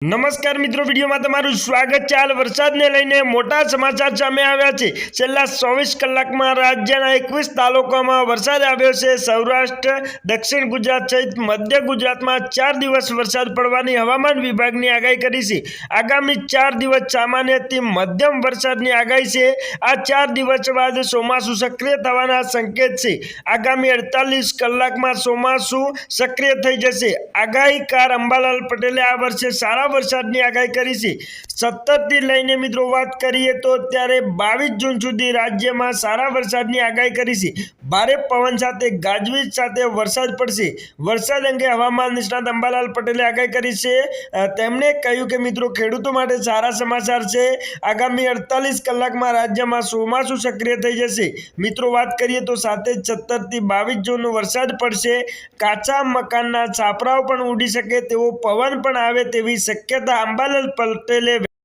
નમસ્કાર મિત્રો, વિડીયોમાં તમારું સ્વાગત છે. હાલ વરસાદને લઈને મોટા સમાચાર સામે આવ્યા છે. છેલ્લા ચોવીસ કલાકમાં રાજ્યના એકવીસ તાલુકામાં વરસાદ આવ્યો છે. સૌરાષ્ટ્ર, દક્ષિણ ગુજરાત સહિત મધ્ય ગુજરાતમાં ચાર દિવસ વરસાદ પડવાની હવામાન વિભાગની આગાહી કરી છે. આગામી ચાર દિવસ સામાન્યથી મધ્યમ વરસાદની આગાહી છે. આ ચાર દિવસ બાદ ચોમાસું સક્રિય થવાના સંકેત છે. આગામી અડતાલીસ કલાકમાં ચોમાસું સક્રિય થઈ જશે. આગાહીકાર અંબાલાલ પટેલે આ વર્ષે સારા વરસાદની આગાહી કરી છે. સત્તરથી લઈને મિત્રો વાત કરીએ તો અત્યારે બાવીસ જૂન સુધી રાજ્યમાં સારા વરસાદની આગાહી કરી છે. ભારે પવન સાથે ગાજવીજ સાથે વરસાદ પડશે. વરસાદ અંગે હવામાન નિષ્ણાત અંબાલાલ પટેલે આગાહી કરી છે. તેમણે કહ્યું કે મિત્રો ખેડૂતો માટે સારા સમાચાર છે. આગામી અડતાલીસ કલાકમાં રાજ્યમાં ચોમાસું સક્રિય થઈ જશે. મિત્રો વાત કરીએ તો સાથે સત્તરથી બાવીસ જૂન વરસાદ પડશે. કાચા મકાનના છાપરાઓ પણ ઉડી શકે તેવો પવન પણ આવે તેવી શક્યતા secqueta ambala el paltele